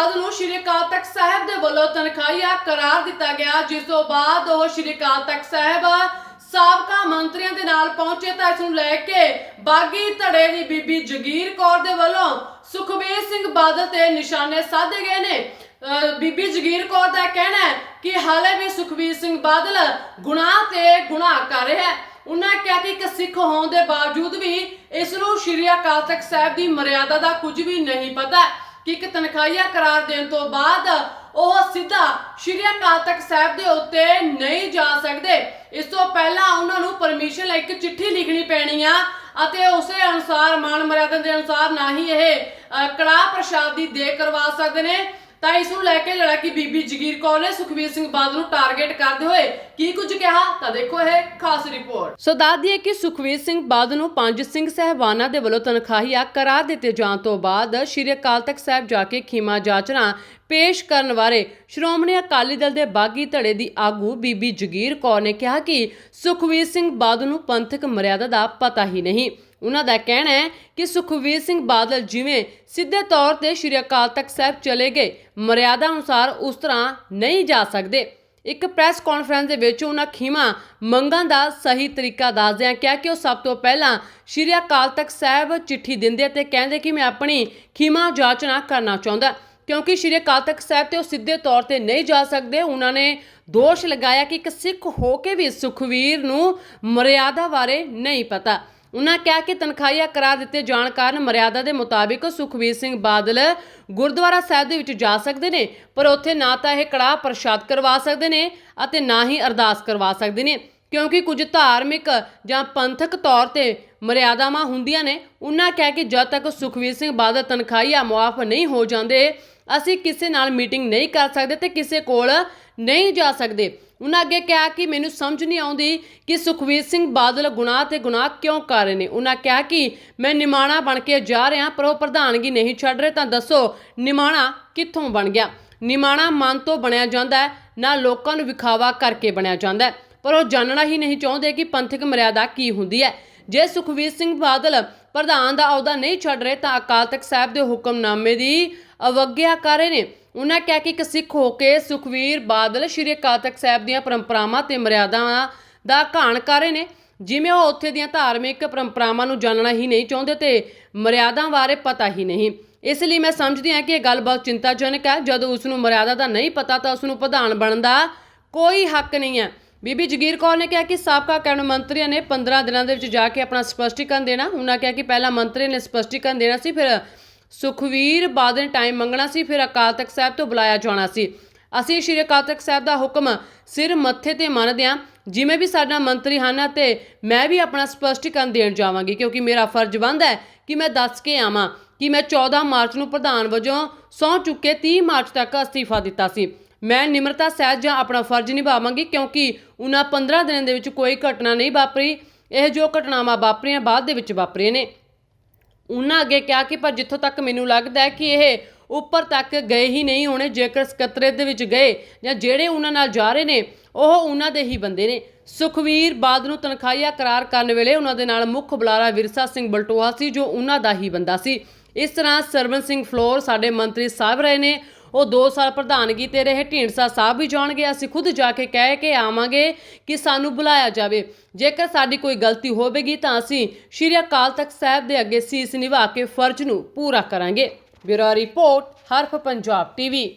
ਬਾਦਲ ਨੂੰ ਸ਼੍ਰੀ ਅਕਾਲ ਤਖਤ ਸਾਹਿਬ ਦੇ ਵੱਲੋਂ ਤਨਖਾਹੀਆ ਕਰਾਰ ਦਿੱਤਾ ਗਿਆ, ਜਿਸ ਤੋਂ ਬਾਅਦ ਉਹ ਸ਼੍ਰੀ ਅਕਾਲ ਤਖਤ ਸਾਹਿਬ ਸਾਬਕਾ ਮੰਤਰੀਆਂ ਦੇ ਨਾਲ ਪਹੁੰਚੇ ਤਾਂ ਇਸ ਨੂੰ ਲੈ ਕੇ ਬਾਗੀ ਧੜੇ ਦੀ ਬੀਬੀ ਜਗੀਰ ਕੌਰ ਦੇ ਵੱਲੋਂ ਸੁਖਬੀਰ ਸਿੰਘ ਬਾਦਲ ਤੇ ਨਿਸ਼ਾਨੇ ਸਾਧੇ ਗਏ ਨੇ। ਬੀਬੀ ਜਗੀਰ ਕੌਰ ਦਾ ਕਹਿਣਾ ਹੈ ਕਿ ਹਾਲੇ ਵੀ ਸੁਖਬੀਰ ਸਿੰਘ ਬਾਦਲ ਗੁਨਾਹ ਤੇ ਗੁਨਾਹ ਕਰ ਰਿਹਾ ਹੈ। ਉਹਨਾਂ ਕਿਹਾ ਕਿ ਇੱਕ ਸਿੱਖ ਹੋਣ ਦੇ ਬਾਵਜੂਦ ਵੀ ਇਸ ਨੂੰ ਸ਼੍ਰੀ ਅਕਾਲ ਤਖਤ ਸਾਹਿਬ ਦੀ ਮਰਿਆਦਾ ਦਾ ਕੁਝ ਵੀ ਨਹੀਂ ਪਤਾ। ਕਿ ਇੱਕ ਤਨਖਾਹੀਆ ਕਰਾਰ ਦੇਣ ਤੋਂ ਬਾਅਦ ਉਹ ਸਿੱਧਾ ਸ਼੍ਰੀ ਅਕਾਲ ਤਖਤ ਸਾਹਿਬ ਦੇ ਉੱਤੇ ਨਹੀਂ ਜਾ ਸਕਦੇ। ਇਸ ਤੋਂ ਪਹਿਲਾਂ ਉਹਨਾਂ ਨੂੰ ਪਰਮਿਸ਼ਨ ਲਈ ਇੱਕ ਚਿੱਠੀ ਲਿਖਣੀ ਪੈਣੀ ਆ ਅਤੇ ਉਸੇ ਅਨੁਸਾਰ ਮਾਨ ਮਰਿਆਦਾ ਦੇ ਅਨੁਸਾਰ ਨਾ ਹੀ ਇਹ ਅ, ਕੜਾਹ ਪ੍ਰਸ਼ਾਦ ਦੀ ਦੇ ਕਰਵਾ ਸਕਦੇ ਨੇ। ਤਾਂ ਇਸ ਨੂੰ ਲੈ ਕੇ ਜਿਹੜਾ ਬੀਬੀ ਜਗੀਰ ਕੌਰ ਨੇ ਸੁਖਵੀਰ ਸਿੰਘ ਬਾਦਲ ਨੂੰ ਟਾਰਗੇਟ ਕਰਦੇ ਹੋਏ ਕੀ ਕੁਝ ਕਿਹਾ? ਤਾਂ ਦੇਖੋ ਇਹ ਖਾਸ ਰਿਪੋਰਟ। ਸੋ ਦੱਸ ਦਈਏ ਕਿ ਸੁਖਵੀਰ ਸਿੰਘ ਬਾਦਲ ਨੂੰ ਪੰਜ ਸਿੰਘ ਸਹਿਬਾਨਾਂ ਦੇ ਵੱਲੋਂ ਤਨਖਾਹੀਆ ਕਰਾਰ ਦਿੱਤੇ ਜਾਣ ਤੋਂ ਬਾਅਦ ਸ਼੍ਰੀ ਅਕਾਲ ਤਖਤ ਸਾਹਿਬ ਜਾ ਕੇ ਖੀਮਾ ਜਾਚਨਾ ਪੇਸ਼ ਕਰਨ ਬਾਰੇ ਸ਼੍ਰੋਮਣੀ ਅਕਾਲੀ ਦਲ ਦੇ ਬਾਗੀ ਧੜੇ ਦੀ ਆਗੂ ਬੀਬੀ ਜਗੀਰ ਕੌਰ ਨੇ ਕਿਹਾ ਕਿ ਸੁਖਵੀਰ ਸਿੰਘ ਬਾਦਲ ਨੂੰ ਪੰਥਕ ਮਰਿਆਦਾ ਦਾ ਪਤਾ ਹੀ ਨਹੀਂ। ਉਹਨਾਂ ਦਾ ਕਹਿਣਾ ਹੈ ਕਿ ਸੁਖਵੀਰ ਸਿੰਘ ਬਾਦਲ ਜਿਵੇਂ ਸਿੱਧੇ ਤੌਰ ਤੇ ਸ਼੍ਰੀ ਅਕਾਲ ਤਖਤ ਸਾਹਿਬ ਚਲੇ ਗਏ, ਮਰਿਆਦਾ ਅਨੁਸਾਰ ਉਸ ਤਰ੍ਹਾਂ ਨਹੀਂ ਜਾ ਸਕਦੇ। ਇੱਕ ਪ੍ਰੈਸ ਕਾਨਫਰੰਸ ਦੇ ਵਿੱਚ ਉਹਨਾਂ ਖੀਮਾ ਮੰਗਾਂ ਦਾ ਸਹੀ ਤਰੀਕਾ ਦੱਸਦਿਆਂ ਕਿਹਾ ਕਿ ਉਹ ਸਭ ਤੋਂ ਪਹਿਲਾਂ ਸ਼੍ਰੀ ਅਕਾਲ ਤਖਤ ਸਾਹਿਬ ਚਿੱਠੀ ਦਿੰਦੇ ਤੇ ਕਹਿੰਦੇ ਕਿ ਮੈਂ ਆਪਣੀ ਖੀਮਾ ਜਾਚਨਾ ਕਰਨਾ ਚਾਹੁੰਦਾ, ਕਿਉਂਕਿ ਸ਼੍ਰੀ ਅਕਾਲ ਤਖਤ ਸਾਹਿਬ ਤੇ ਉਹ ਸਿੱਧੇ ਤੌਰ ਤੇ ਨਹੀਂ ਜਾ ਸਕਦੇ। ਉਹਨਾਂ ਨੇ ਦੋਸ਼ ਲਗਾਇਆ ਕਿ ਇੱਕ ਸਿੱਖ ਹੋ ਕੇ ਵੀ ਸੁਖਵੀਰ ਨੂੰ ਮਰਿਆਦਾ ਬਾਰੇ ਨਹੀਂ ਪਤਾ। ਉਹਨਾਂ ਕਿਹਾ ਕਿ ਤਨਖਾਹੀਆ ਕਰਾ ਦਿੱਤੇ ਜਾਣ ਕਾਰਨ ਮਰਿਆਦਾ ਦੇ ਮੁਤਾਬਿਕ ਸੁਖਵੀਰ ਸਿੰਘ ਬਾਦਲ ਗੁਰਦੁਆਰਾ ਸਾਹਿਬ ਦੇ ਵਿੱਚ ਜਾ ਸਕਦੇ ਨੇ, ਪਰ ਉੱਥੇ ਨਾ ਤਾਂ ਇਹ ਕੜਾਹ ਪ੍ਰਸ਼ਾਦ ਕਰਵਾ ਸਕਦੇ ਨੇ ਅਤੇ ਨਾ ਹੀ ਅਰਦਾਸ ਕਰਵਾ ਸਕਦੇ ਨੇ, ਕਿਉਂਕਿ ਕੁਝ ਧਾਰਮਿਕ ਜਾਂ ਪੰਥਕ ਤੌਰ ਤੇ ਮਰਿਆਦਾਵਾਂ ਹੁੰਦੀਆਂ ਨੇ। ਉਹਨਾਂ ਕਹਿ ਕਿ ਜਦ ਤੱਕ ਸੁਖਵੀਰ ਸਿੰਘ ਬਾਦਲ ਤਨਖਾਹੀਆ ਮੁਆਫ ਨਹੀਂ ਹੋ ਜਾਂਦੇ, ਅਸੀਂ ਕਿਸੇ ਨਾਲ ਮੀਟਿੰਗ ਨਹੀਂ ਕਰ ਸਕਦੇ ਤੇ ਕਿਸੇ ਕੋਲ ਨਹੀਂ ਜਾ ਸਕਦੇ। ਉਹਨਾਂ ਅੱਗੇ ਕਿਹਾ ਕਿ ਮੈਨੂੰ ਸਮਝ ਨਹੀਂ ਆਉਂਦੀ ਕਿ ਸੁਖਵੀਰ ਸਿੰਘ ਬਾਦਲ ਗੁਨਾਹ ਤੇ ਗੁਨਾਹ ਕਿਉਂ ਕਰ ਰਹੇ ਨੇ। ਉਹਨਾਂ ਕਿਹਾ ਕਿ ਮੈਂ ਨਿਮਾਣਾ ਬਣ ਕੇ ਜਾ ਰਿਹਾ ਪਰ ਉਹ ਪ੍ਰਧਾਨਗੀ ਨਹੀਂ ਛੱਡ ਰਹੇ, ਤਾਂ ਦੱਸੋ ਨਿਮਾਣਾ ਕਿੱਥੋਂ ਬਣ ਗਿਆ? ਨਿਮਾਣਾ ਮਨ ਤੋਂ ਬਣਿਆ ਜਾਂਦਾ ਹੈ, ਨਾ ਲੋਕਾਂ ਨੂੰ ਵਿਖਾਵਾ ਕਰਕੇ ਬਣਿਆ ਜਾਂਦਾ ਹੈ। ਪਰ ਉਹ ਜਾਣਨਾ ਹੀ ਨਹੀਂ ਚਾਹੁੰਦੇ ਕਿ ਪੰਥਕ ਮਰਿਆਦਾ ਕੀ ਹੁੰਦੀ ਹੈ। ਜੇ ਸੁਖਵੀਰ ਸਿੰਘ ਬਾਦਲ ਪ੍ਰਧਾਨ ਦਾ ਅਹੁਦਾ ਨਹੀਂ ਛੱਡ ਰਹੇ, ਤਾਂ ਅਕਾਲ ਤਖਤ ਸਾਹਿਬ ਦੇ ਹੁਕਮਨਾਮੇ ਦੀ ਅਵਗਿਆ ਕਰ ਰਹੇ ਨੇ। ਉਹਨਾਂ ਕਿਹਾ ਕਿ ਇੱਕ ਸਿੱਖ ਹੋ ਕੇ ਸੁਖਵੀਰ ਬਾਦਲ ਸ਼੍ਰੀ ਅਕਾਲ ਤਖਤ ਸਾਹਿਬ ਦੀਆਂ ਪਰੰਪਰਾਵਾਂ ਤੇ ਮਰਿਆਦਾਵਾਂ ਦਾ ਘਾਣ ਕਰ ਰਹੇ ਨੇ। ਜਿਵੇਂ ਉਹ ਉੱਥੇ ਦੀਆਂ ਧਾਰਮਿਕ ਪਰੰਪਰਾਵਾਂ ਨੂੰ ਜਾਣਨਾ ਹੀ ਨਹੀਂ ਚਾਹੁੰਦੇ ਤੇ ਮਰਿਆਦਾ ਬਾਰੇ ਪਤਾ ਹੀ ਨਹੀਂ। ਇਸ ਲਈ ਮੈਂ ਸਮਝਦੀ ਹਾਂ ਕਿ ਇਹ ਗੱਲ ਬਹੁਤ ਚਿੰਤਾਜਨਕ ਹੈ। ਜਦੋਂ ਉਸ ਨੂੰ ਮਰਿਆਦਾ ਦਾ ਨਹੀਂ ਪਤਾ, ਤਾਂ ਉਸ ਨੂੰ ਪ੍ਰਧਾਨ ਬਣਨ ਦਾ ਕੋਈ ਹੱਕ ਨਹੀਂ ਹੈ। ਬੀਬੀ ਜਗੀਰ ਕੌਰ ਨੇ ਕਿਹਾ ਕਿ ਸਾਬਕਾ ਕੈਬਨਿਟ ਮੰਤਰੀਆਂ ਨੇ 15 ਦਿਨਾਂ ਦੇ ਵਿੱਚ ਜਾ ਕੇ ਆਪਣਾ ਸਪਸ਼ਟੀਕਰਨ ਦੇਣਾ। ਉਹਨਾਂ ਕਿਹਾ ਕਿ ਪਹਿਲਾਂ ਮੰਤਰੀ ਨੇ ਸਪਸ਼ਟੀਕਰਨ ਦੇਣਾ ਸੀ, ਫਿਰ ਸੁਖਵੀਰ ਬਾਦਲ ਟਾਈਮ ਮੰਗਣਾ ਸੀ, ਫਿਰ ਅਕਾਲ ਤਖਤ ਸਾਹਿਬ ਤੋਂ ਬੁਲਾਇਆ ਜਾਣਾ ਸੀ। ਅਸੀਂ ਸ਼੍ਰੀ ਅਕਾਲ ਤਖਤ ਸਾਹਿਬ ਦਾ ਹੁਕਮ ਸਿਰ ਮੱਥੇ ਤੇ ਮੰਨਦੇ ਹਾਂ, ਜਿਵੇਂ ਵੀ ਸਾਡਾ ਮੰਤਰੀ ਹਨ ਤੇ ਮੈਂ ਵੀ ਆਪਣਾ ਸਪਸ਼ਟੀਕਰਨ ਦੇਣ ਜਾਵਾਂਗੀ, ਕਿਉਂਕਿ ਮੇਰਾ ਫਰਜ਼ ਬੰਦ ਹੈ ਕਿ ਮੈਂ ਦੱਸ ਕੇ ਆਵਾਂ ਕਿ ਮੈਂ 14 ਮਾਰਚ ਨੂੰ ਪ੍ਰਧਾਨ ਵਜੋਂ ਸਹੁੰ ਚੁੱਕੇ 30 ਮਾਰਚ ਤੱਕ ਅਸਤੀਫਾ ਦਿੱਤਾ ਸੀ। ਮੈਂ ਨਿਮਰਤਾ ਸਹਿਜ ਜਾਂ ਆਪਣਾ ਫਰਜ਼ ਨਿਭਾਵਾਂਗੀ, ਕਿਉਂਕਿ ਉਹਨਾਂ 15 ਦਿਨਾਂ ਦੇ ਵਿੱਚ ਕੋਈ ਘਟਨਾ ਨਹੀਂ ਵਾਪਰੀ, ਇਹ ਜੋ ਘਟਨਾਵਾਂ ਵਾਪਰੀਆਂ, ਬਾਅਦ ਦੇ ਵਿੱਚ ਵਾਪਰੀਆਂ ਨੇ। ਉਹਨਾਂ ਅੱਗੇ ਕਿਹਾ ਕਿ ਪਰ ਜਿੱਥੋਂ ਤੱਕ ਮੈਨੂੰ ਲੱਗਦਾ ਹੈ ਕਿ ਇਹ ਉੱਪਰ ਤੱਕ ਗਏ ਹੀ ਨਹੀਂ ਹੋਣੇ, ਜੇਕਰ ਸਕੱਤਰੇਤ ਦੇ ਵਿੱਚ ਗਏ ਜਾਂ ਜਿਹੜੇ ਉਹਨਾਂ ਨਾਲ ਜਾ ਰਹੇ ਨੇ, ਉਹ ਉਹਨਾਂ ਦੇ ਹੀ ਬੰਦੇ ਨੇ। ਸੁਖਵੀਰ ਬਾਦ ਨੂੰ ਤਨਖਾਹੀਆ ਕਰਾਰ ਕਰਨ ਵੇਲੇ ਉਹਨਾਂ ਦੇ ਨਾਲ ਮੁੱਖ ਬੁਲਾਰਾ ਵਿਰਸਾ ਸਿੰਘ ਬਲਟੋਆ ਸੀ, ਜੋ ਉਹਨਾਂ ਦਾ ਹੀ ਬੰਦਾ ਸੀ। ਇਸ ਤਰ੍ਹਾਂ ਸਰਵਨ ਸਿੰਘ ਫਲੋਰ ਸਾਡੇ ਮੰਤਰੀ ਸਾਹਿਬ ਰਹੇ ਨੇ। ਉਹ 2 ਸਾਲ ਪ੍ਰਧਾਨਗੀ ਤੇ ਰਹੇ, ਢੀਂਡਸਾ ਸਾਹਿਬ ਵੀ ਜਾਣਗੇ ਅਸੀਂ ਖੁਦ ਜਾ ਕੇ ਕਹਿ ਕੇ ਆਵਾਂਗੇ ਕਿ ਸਾਨੂੰ ਬੁਲਾਇਆ ਜਾਵੇ। ਜੇਕਰ ਸਾਡੀ ਕੋਈ ਗਲਤੀ ਹੋਵੇਗੀ ਤਾਂ ਅਸੀਂ ਸ਼੍ਰੀ ਅਕਾਲ ਤਖਤ ਸਾਹਿਬ ਦੇ ਅੱਗੇ ਸੀਸ ਨਿਭਾ ਕੇ ਫਰਜ਼ ਨੂੰ ਪੂਰਾ ਕਰਾਂਗੇ। Bureau report, Harf Punjab TV.